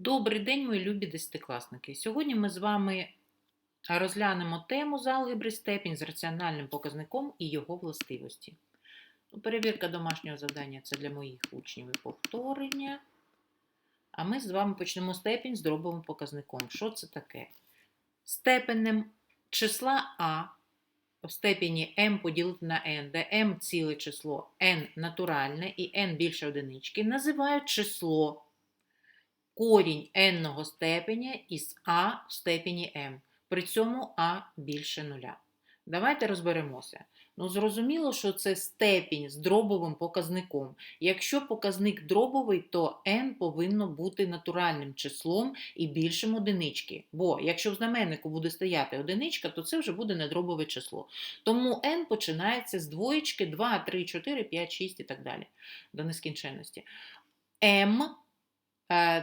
Добрий день, мої любі десятикласники. Сьогодні ми з вами розглянемо тему з алгебри степінь з раціональним показником і його властивості. Ну, Перевірка домашнього завдання це для моїх учнів і повторення. А ми з вами почнемо степінь з дробовим показником. Що це таке? Степенем числа А в степені m поділити на n, де m ціле число, n натуральне і n більше одинички, називають число корінь n степеня із а в степені m. При цьому а більше нуля. Давайте розберемося. Ну, зрозуміло, що це степінь з дробовим показником. Якщо показник дробовий, то n повинно бути натуральним числом і більшим одинички. Бо якщо в знаменнику буде стояти одиничка, то це вже буде недробове число. Тому n починається з двоєчки 2, 3, 4, 5, 6 і так далі до нескінченності. m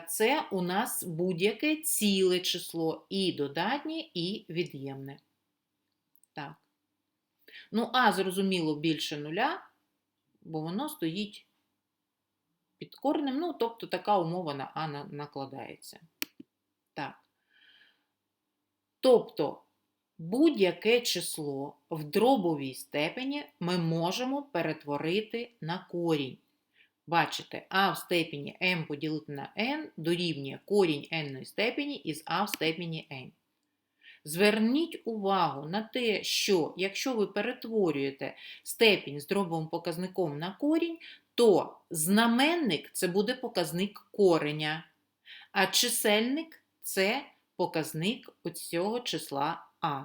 це у нас будь-яке ціле число, і додатнє, і від'ємне. Так. Ну, а зрозуміло більше нуля, бо воно стоїть під корнем, ну, тобто така умова на А накладається. Так. Тобто, будь-яке число в дробовій степені ми можемо перетворити на корінь. Бачите, а в степені m поділити на n дорівнює корінь n степені із а в степені n. Зверніть увагу на те, що якщо ви перетворюєте степінь з дробовим показником на корінь, то знаменник це буде показник кореня, а чисельник це показник оцього числа а.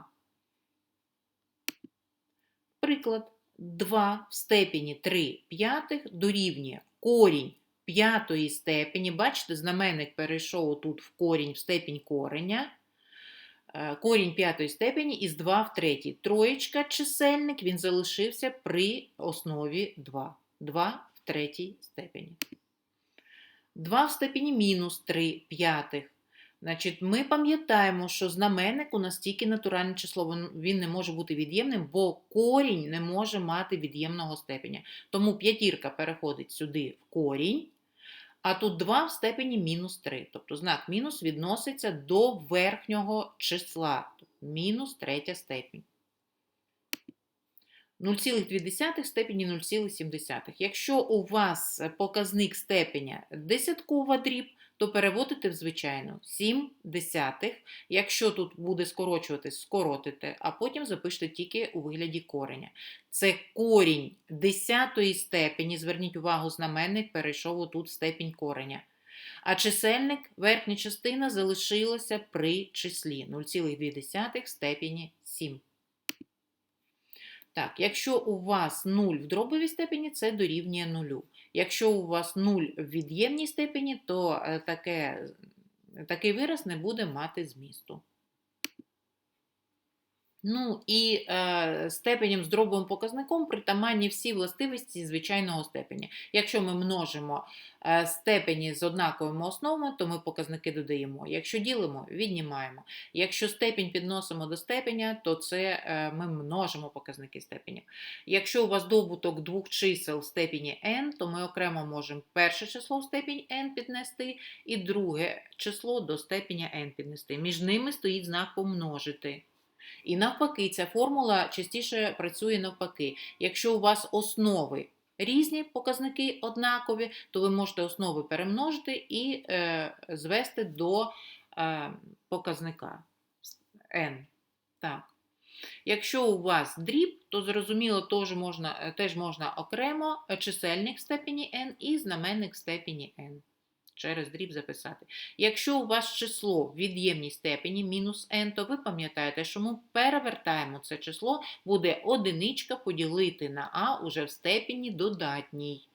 Приклад. 2 в степені 3 п'ятих дорівнює корінь п'ятої степені. Бачите, знаменник перейшов тут в корінь в степінь кореня. Е, Корінь п'ятої степені із 2 в третій. Троєчка чисельник, він залишився при основі 2. 2 в третій степені. 2 в степені мінус 3 п'ятих. Значить, ми пам'ятаємо, що знаменник у нас тільки натуральне число, він- не може бути від'ємним, бо корінь не може мати від'ємного степеня. Тому п'ятірка переходить сюди в корінь, а тут 2 в степені мінус 3. Тобто знак мінус відноситься до верхнього числа. Мінус третя степінь. 0,2 степені 0,7. Якщо у вас показник степеня десяткова дріб, то переводите в звичайну 7 десятих. Якщо тут буде скорочуватись, скоротите, а потім запишете тільки у вигляді кореня. Це корінь десятої степені. Зверніть увагу, знаменник перейшов отут степінь кореня. А чисельник, верхня частина залишилася при числі 0,2 степені 7. Так, якщо у вас 0 в дробовій степені, це дорівнює 0. Якщо у вас 0 в від'ємній степені, то е, таке, такий вираз не буде мати змісту. Ну і е, степенем з дробовим показником притаманні всі властивості звичайного степеня. Якщо ми множимо е, степені з однаковими основами, то ми показники додаємо. Якщо ділимо, віднімаємо. Якщо степінь підносимо до степеня, то це е, ми множимо показники степенів. Якщо у вас добуток двох чисел в степені n, то ми окремо можемо перше число в степінь n піднести і друге число до степеня n піднести. Між ними стоїть знак помножити. І навпаки, ця формула частіше працює навпаки. Якщо у вас основи різні показники однакові, то ви можете основи перемножити і е, звести до е, показника n. Так. Якщо у вас дріб, то зрозуміло, теж можна, е, теж можна окремо чисельник в степені n і знаменник в степені n. Через дріб записати. Якщо у вас число в від'ємній степені мінус n, то ви пам'ятаєте, що ми перевертаємо це число, буде одиничка поділити на а уже в степені додатній.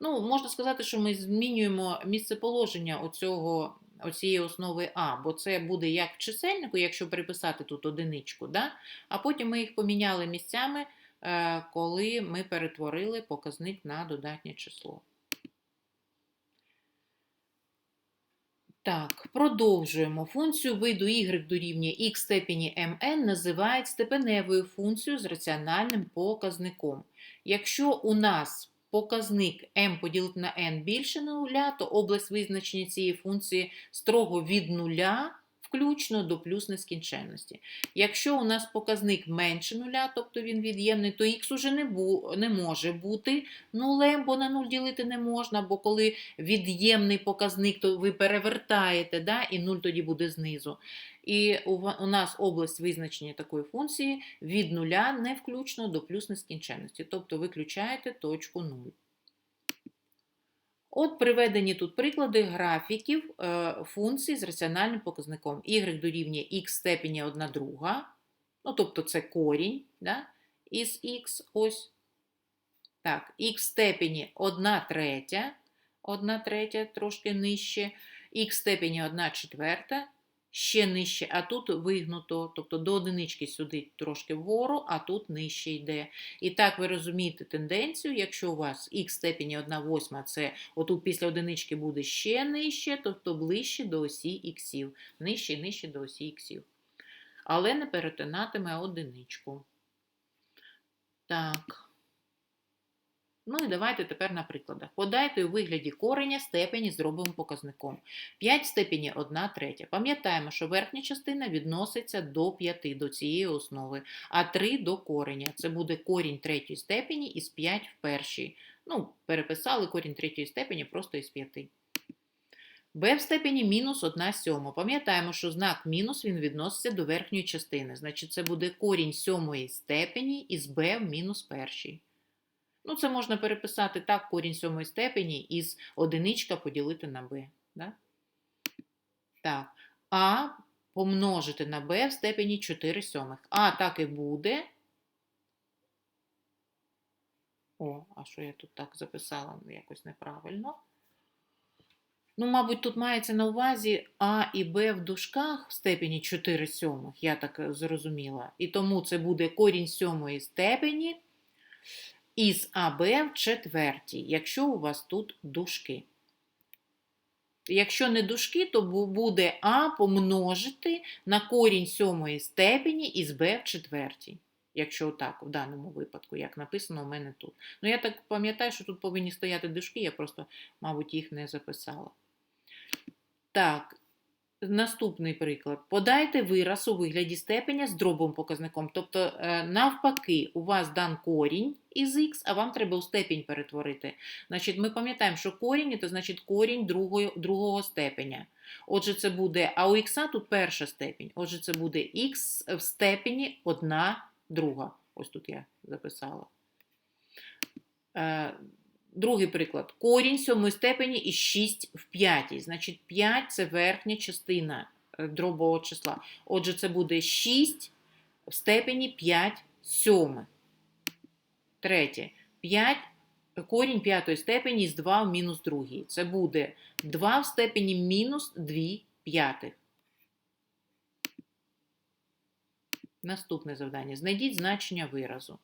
Ну, можна сказати, що ми змінюємо місцеположення оцього, оцієї основи А, бо це буде як в чисельнику, якщо приписати тут одиничку, да? а потім ми їх поміняли місцями, е, коли ми перетворили показник на додатнє число. Так, продовжуємо. Функцію виду y дорівнює x степені mn називають степеневою функцією з раціональним показником. Якщо у нас показник m поділити на n більше нуля, то область визначення цієї функції строго від нуля включно до плюс нескінченності. Якщо у нас показник менше нуля, тобто він від'ємний, то х уже не, бу, не може бути нулем, бо на 0 ділити не можна, бо коли від'ємний показник, то ви перевертаєте, да, і 0 тоді буде знизу. І у, у нас область визначення такої функції від нуля не включно до плюс нескінченності, тобто виключаєте точку 0. От приведені тут приклади графіків е, функцій з раціональним показником. y дорівнює x степені 1 друга, ну тобто це корінь да, із x, ось. Так, x степені 1 третя, 1 третя трошки нижче, x степені 1 четверта, ще нижче, а тут вигнуто, тобто до одинички сюди трошки вгору, а тут нижче йде. І так ви розумієте тенденцію, якщо у вас х степені 1 восьма, це отут після одинички буде ще нижче, тобто ближче до осі іксів, нижче і нижче до осі іксів. Але не перетинатиме одиничку. Так. Ну і давайте тепер на прикладах. Подайте у вигляді кореня степені з показником. 5 в степені 1 третя. Пам'ятаємо, що верхня частина відноситься до 5, до цієї основи, а 3 до кореня. Це буде корінь третьої степені із 5 в першій. Ну, переписали корінь третьої степені просто із 5. b в степені мінус 1 сьома. Пам'ятаємо, що знак мінус він відноситься до верхньої частини. Значить, це буде корінь сьомої степені із b в мінус першій. Ну, це можна переписати так, корінь сьомої степені із одиничка поділити на b. Да? Так. А помножити на b в степені 4 сьомих. А так і буде. О, а що я тут так записала якось неправильно? Ну, мабуть, тут мається на увазі А і Б в дужках в степені 4 сьомих, я так е, зрозуміла. І тому це буде корінь сьомої степені із АБ в четвертій, якщо у вас тут дужки. Якщо не дужки, то буде А помножити на корінь сьомої степені із Б в четвертій. Якщо так, в даному випадку, як написано у мене тут. Ну, я так пам'ятаю, що тут повинні стояти дужки, я просто, мабуть, їх не записала. Так, наступний приклад. Подайте вираз у вигляді степеня з дробовим показником. Тобто, е, навпаки, у вас дан корінь із х, а вам треба у степінь перетворити. Значить, ми пам'ятаємо, що корінь це значить корінь другої, другого степеня. Отже, це буде, а у х тут перша степінь. Отже, це буде х в степені 1 друга. Ось тут я записала. Другий приклад. Корінь сьомої степені із 6 в п'ятій. Значить, 5 це верхня частина е, дробового числа. Отже, це буде 6 в степені 5 сьомих. Третє. 5, корінь п'ятої степені із 2 в мінус другій. Це буде 2 в степені мінус 2 п'ятих. Наступне завдання. Знайдіть значення виразу.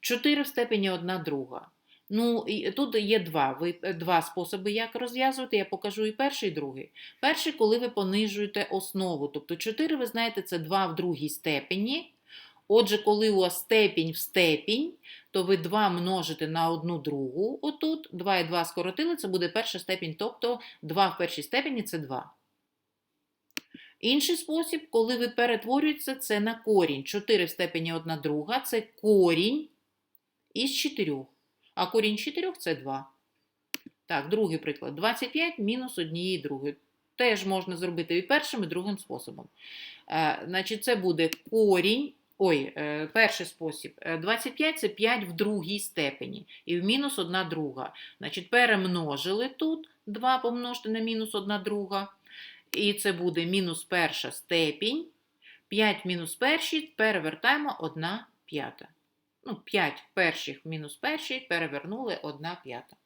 4 в степені 1 друга. Ну, і тут є два, ви, два способи, як розв'язувати. Я покажу і перший, і другий. Перший, коли ви понижуєте основу. Тобто 4, ви знаєте, це 2 в другій степені. Отже, коли у вас степінь в степінь, то ви 2 множите на одну другу. Отут 2 і 2 скоротили, це буде перша степінь, тобто 2 в першій степені це 2. Інший спосіб, коли ви перетворюєте це на корінь. 4 в степені 1 друга це корінь із 4. А корінь 4 це 2. Так, другий приклад. 25 мінус однієї другої. Теж можна зробити і першим, і другим способом. Е, значить, це буде корінь. Ой, е, перший спосіб. Е, 25 це 5 в другій степені. І в мінус 1 друга. Значить, перемножили тут 2 помножити на мінус 1 друга. І це буде мінус перша степінь. 5 мінус перші перевертаємо 1 п'ята. Ну, 5 перших мінус перший перевернули 1 п'ята.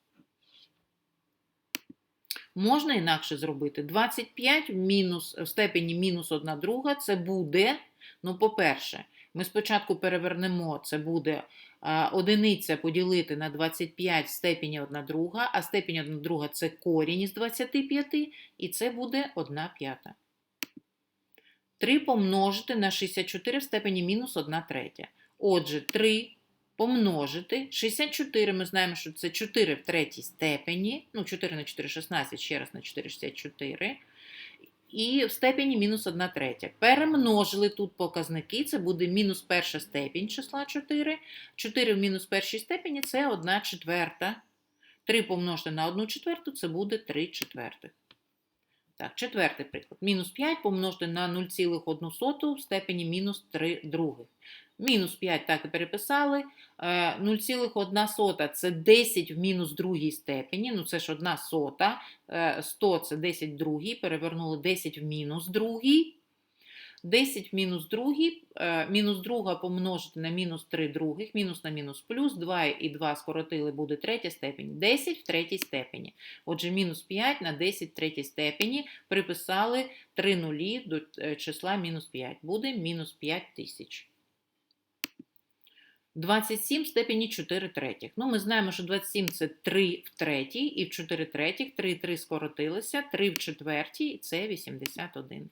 Можна інакше зробити. 25 в, мінус, в степені мінус 1 друга це буде, ну, по-перше, ми спочатку перевернемо, це буде а, одиниця поділити на 25 в степені 1 друга, а степень 1 друга це корінь із 25, і це буде 1 п'ята. 3 помножити на 64 в степені мінус 1 третя. Отже, 3 помножити. 64 ми знаємо, що це 4 в третій степені. Ну, 4 на 4 – 16, ще раз на 4 – 64. І в степені мінус 1 третя. Перемножили тут показники, це буде мінус перша степінь числа 4. 4 в мінус першій степені це 1 четверта. 3 помножити на 1 четверту це буде 3 четвертих. Так, четвертий приклад. Мінус 5 помножити на 0,1 в степені мінус 3 других. Мінус 5 так і переписали. Е, 0,1 це 10 в мінус другій степені. Ну це ж 1 сота. Е, 100 це 10 в другій. Перевернули 10 в мінус другій. 10 в мінус другій. е, Мінус друга помножити на мінус 3 других. Мінус на мінус плюс. 2 і 2 скоротили, буде третя степень. 10 в третій степені. Отже, мінус 5 на 10 в третій степені приписали 3 нулі до е, числа мінус 5. Буде мінус 5 тисяч. 27 в степені 4 третіх. Ну, ми знаємо, що 27 це 3 в третій і в 4 третіх. 3 3 скоротилося, 3 в четвертій це 81.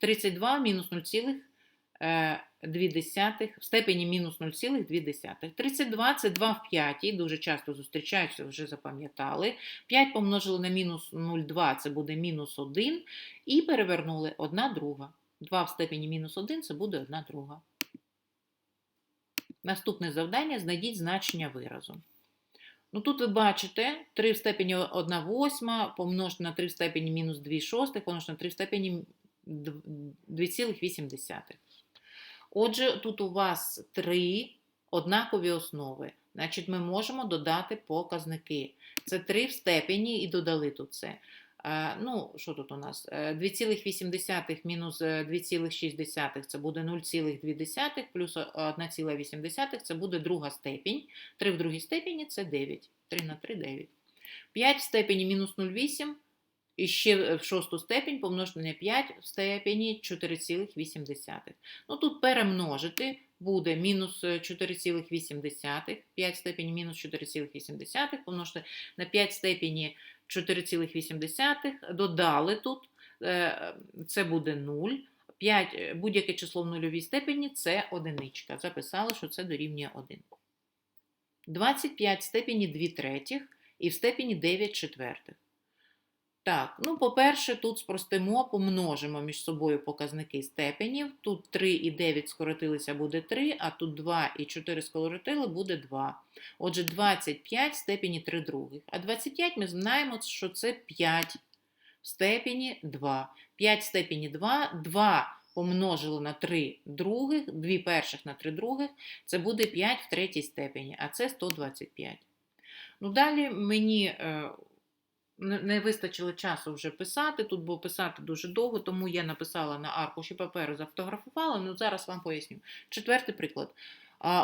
32 мінус 0,2 в степені мінус 0,2. 32 це 2 в п'ятій, дуже часто зустрічаються, вже запам'ятали. 5 помножили на мінус 0,2 це буде мінус 1. І перевернули 1 друга. 2 в степені мінус 1 це буде 1 друга. Наступне завдання знайдіть значення виразу. Ну, тут ви бачите 3 в степені 1 восьма, помножити на 3 в степені мінус 2 шостих, помножити на 3 в степені 2,8. Отже, тут у вас три однакові основи. Значить, ми можемо додати показники. Це 3 в степені і додали тут це. Е, Ну, що тут у нас? Е, 2,8 мінус е, 2,6 це буде 0,2 плюс 1,8 це буде друга степінь. 3 в другій степені це 9. 3 на 3 – 9. 5 в степені мінус 0,8 і ще в шосту степень помножити на 5 в степені 4,8. Ну, тут перемножити буде мінус 4,8, 5 в степені мінус 4,8, помножити на 5 в степені 4,8, додали тут, е, це буде 0. 5, будь-яке число в нульовій степені це одиничка. Записали, що це дорівнює 1. 25 в степені 2 третіх і в степені 9 четвертих. Так, ну, по-перше, тут спростимо, помножимо між собою показники степенів. Тут 3 і 9 скоротилися буде 3, а тут 2 і 4 скоротили буде 2. Отже, 25 в степені 3 других. А 25 ми знаємо, що це 5 в степені 2. 5 в степені 2, 2 помножили на 3 других, 2 перших на 3 других, це буде 5 в третій степені, а це 125. Ну, далі мені е, не вистачило часу вже писати, тут було писати дуже довго, тому я написала на аркуші паперу, зафотографувала, ну зараз вам поясню. Четвертий приклад.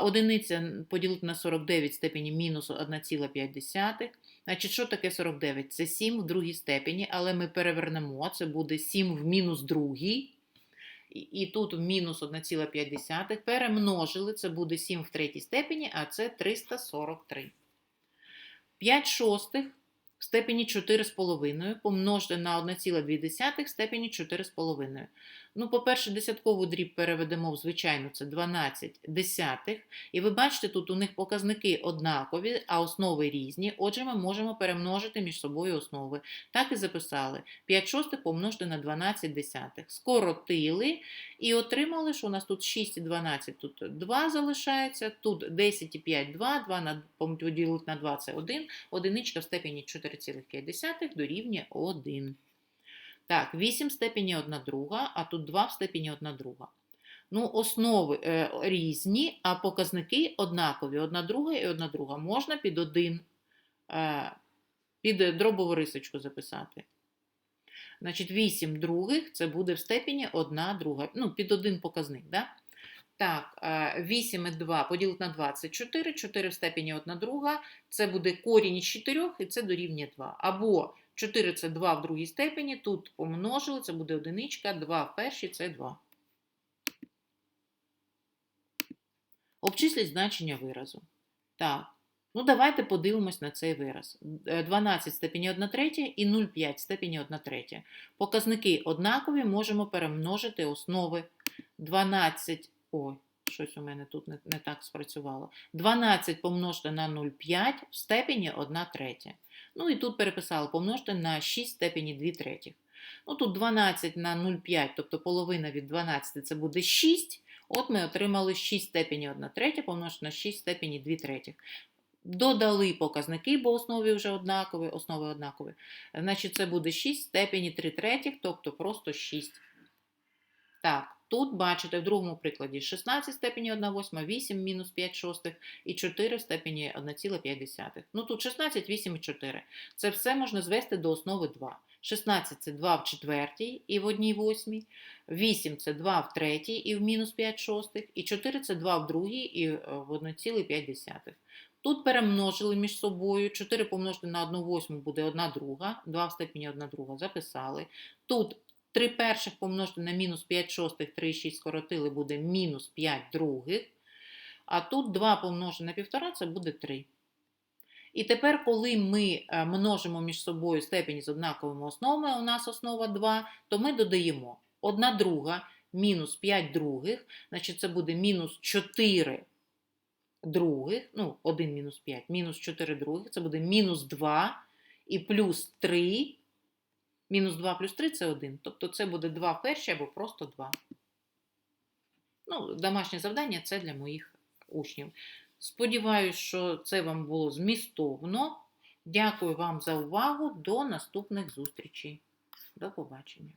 Одиниця поділити на 49 в степені мінус 1,5. Значить, що таке 49? Це 7 в другій степені, але ми перевернемо, це буде 7 в мінус другій. І, тут мінус 1,5. Перемножили, це буде 7 в третій степені, а це 343. 5 шостих степені 4,5 помножити на 1,2 в степені 4,5. Ну, по-перше, десяткову дріб переведемо в звичайну, це 12 десятих. І ви бачите, тут у них показники однакові, а основи різні. Отже, ми можемо перемножити між собою основи. Так і записали. 5 шостих помножити на 12 десятих. Скоротили і отримали, що у нас тут 6 і 12, тут 2 залишається, тут 10 і 5 – 2, 2 на, поділити на 2 – це 1, одиничка в степені 4,5 дорівнює 1. Так, 8 в степені 1 друга, а тут 2 в степені 1 друга. Ну, основи е, різні, а показники однакові. Одна друга і одна друга. Можна під один, е, під дробову рисочку записати. Значить, 8 других це буде в степені 1 друга. Ну, під один показник, да? Так, 8 і 2 поділити на 2 це 4, 4 в степені 1 друга, це буде корінь із 4 і це дорівнює 2. Або 4 це 2 в другій степені, тут помножили, це буде одиничка, 2 в першій це 2. Обчисліть значення виразу. Так, ну давайте подивимось на цей вираз. 12 в степені 1 третя і 0,5 в степені 1 третя. Показники однакові, можемо перемножити основи 12. Ой, щось у мене тут не, не так спрацювало. 12 помножте на 0,5 в степені 1 третя. Ну і тут переписали, помножте на 6 в степені 2 третіх. Ну тут 12 на 0,5, тобто половина від 12 це буде 6. От ми отримали 6 в степені 1 третя помножити на 6 степені 2 третіх. Додали показники, бо основи вже однакові, основи однакові. Значить, це буде 6 степені 3 третіх, тобто просто 6. Так, тут бачите в другому прикладі 16 в степені 1 восьма, 8 мінус 5 шостих і 4 в степені 1,5. Ну тут 16, 8 і 4. Це все можна звести до основи 2. 16 це 2 в четвертій і в 1 восьмій, 8 це 2 в третій і в мінус 5 шостих, і 4 це 2 в другій і е, в 1,5. Тут перемножили між собою. 4 помножити на 1 восьму буде 1 друга, 2 в степені 1 друга записали. Тут 3 перших помножити на мінус 5 шостих, 3 і 6 скоротили, буде мінус 5 других. А тут 2 помножити на 1,5 це буде 3. І тепер, коли ми е, множимо між собою степені з однаковими основами, у нас основа 2, то ми додаємо 1 друга мінус 5 других, значить це буде мінус 4 других, ну, 1 мінус 5, мінус 4 других, це буде мінус 2 і плюс 3. Мінус 2 плюс 3 це 1. Тобто це буде 2 перші або просто 2. Ну, домашнє завдання це для моїх учнів. Сподіваюсь, що це вам було змістовно. Дякую вам за увагу. До наступних зустрічей. До побачення.